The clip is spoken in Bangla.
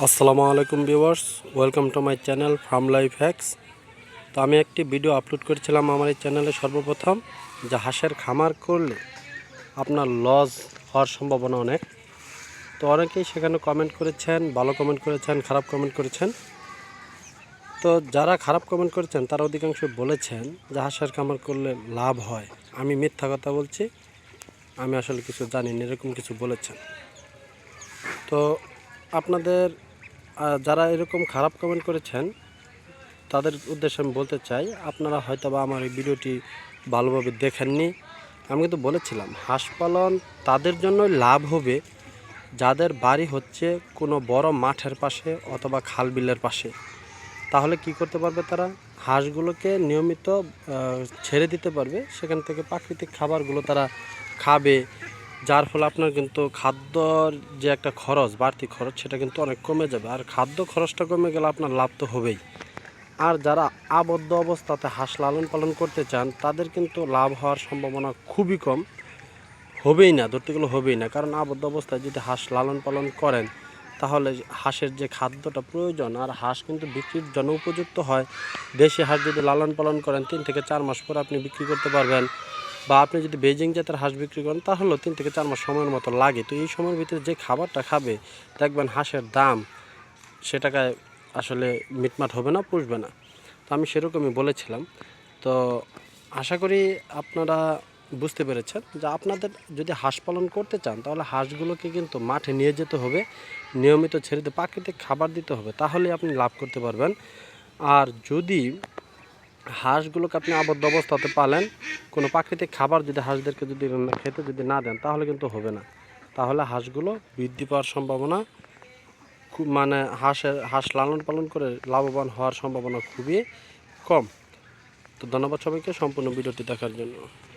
আসসালামু আলাইকুম viewers, welcome to my channel farm life hacks. তো আমি একটি ভিডিও আপলোড করেছিলাম আমার এই চ্যানেলে সর্বপ্রথম, যে হাঁসের খামার করলে আপনার লস হওয়ার সম্ভাবনা অনেক। তো অনেকেই সেখানে কমেন্ট করেছেন, ভালো কমেন্ট করেছেন, খারাপ কমেন্ট করেছেন। তো যারা খারাপ কমেন্ট করেছেন, তারা অধিকাংশ বলেছেন যে হাঁসের খামার করলে লাভ হয়। আমি মিথ্যা কথা বলছি, আমি আসলে কিছু জানি না এরকম কিছু বলেছেন। তো আপনাদের যারা এরকম খারাপ কমেন্ট করেছেন, তাদের উদ্দেশ্যে আমি বলতে চাই, আপনারা হয়তো বা আমার এই ভিডিওটি ভালোভাবে দেখেননি। আমি কিন্তু বলেছিলাম, হাঁস পালন তাদের জন্যই লাভ হবে, যাদের বাড়ি হচ্ছে কোনো বড় মাঠের পাশে অথবা খাল বিলের পাশে। তাহলে কি করতে পারবে তারা? হাঁসগুলোকে নিয়মিত ছেড়ে দিতে পারবে, সেখান থেকে প্রাকৃতিক খাবারগুলো তারা খাবে। যার ফলে আপনার কিন্তু খাদ্যর যে একটা খরচ, বাড়তি খরচ, সেটা কিন্তু অনেক কমে যাবে। আর খাদ্য খরচটা কমে গেলে আপনার লাভ তো হবেই। আর যারা আবদ্ধ অবস্থাতে হাঁস লালন পালন করতে চান, তাদের কিন্তু লাভ হওয়ার সম্ভাবনা খুবই কম। হবেই না, ধরতে গেলে হবেই না। কারণ আবদ্ধ অবস্থায় যদি হাঁস লালন পালন করেন, তাহলে হাঁসের যে খাদ্যটা প্রয়োজন, আর হাঁস কিন্তু বিক্রির জন্য উপযুক্ত হয়। দেশি হাঁস যদি লালন পালন করেন, তিন থেকে চার মাস পরে আপনি বিক্রি করতে পারবেন। বা আপনি যদি বেজিং জাতের হাঁস বিক্রি করেন, তাহলেও তিন থেকে চার মাস সময়ের মতো লাগে। তো এই সময়ের ভিতরে যে খাবারটা খাবে, দেখবেন হাঁসের দাম সে টাকায় আসলে মিটমাট হবে না, পুষবে না। তো আমি সেরকমই বলেছিলাম। তো আশা করি আপনারা বুঝতে পেরেছেন যে আপনাদের যদি হাঁস পালন করতে চান, তাহলে হাঁসগুলোকে কিন্তু মাঠে নিয়ে যেতে হবে, নিয়মিত ছেড়ে দিয়ে প্রাকৃতিক খাবার দিতে হবে তাহলে আপনি লাভ করতে পারবেন। আর যদি হাঁসগুলোকে আপনি আবদ্ধ অবস্থাতে পালেন, কোনো প্রাকৃতিক খাবার যদি হাঁসদেরকে যদি খেতে যদি না দেন, তাহলে কিন্তু হবে না। তাহলে হাঁসগুলো বৃদ্ধি পাওয়ার সম্ভাবনা খুব মানে হাঁসের, হাঁস লালন পালন করে লাভবান হওয়ার সম্ভাবনা খুবই কম। তো ধন্যবাদ সবাইকে সম্পূর্ণ ভিডিওটি দেখার জন্য।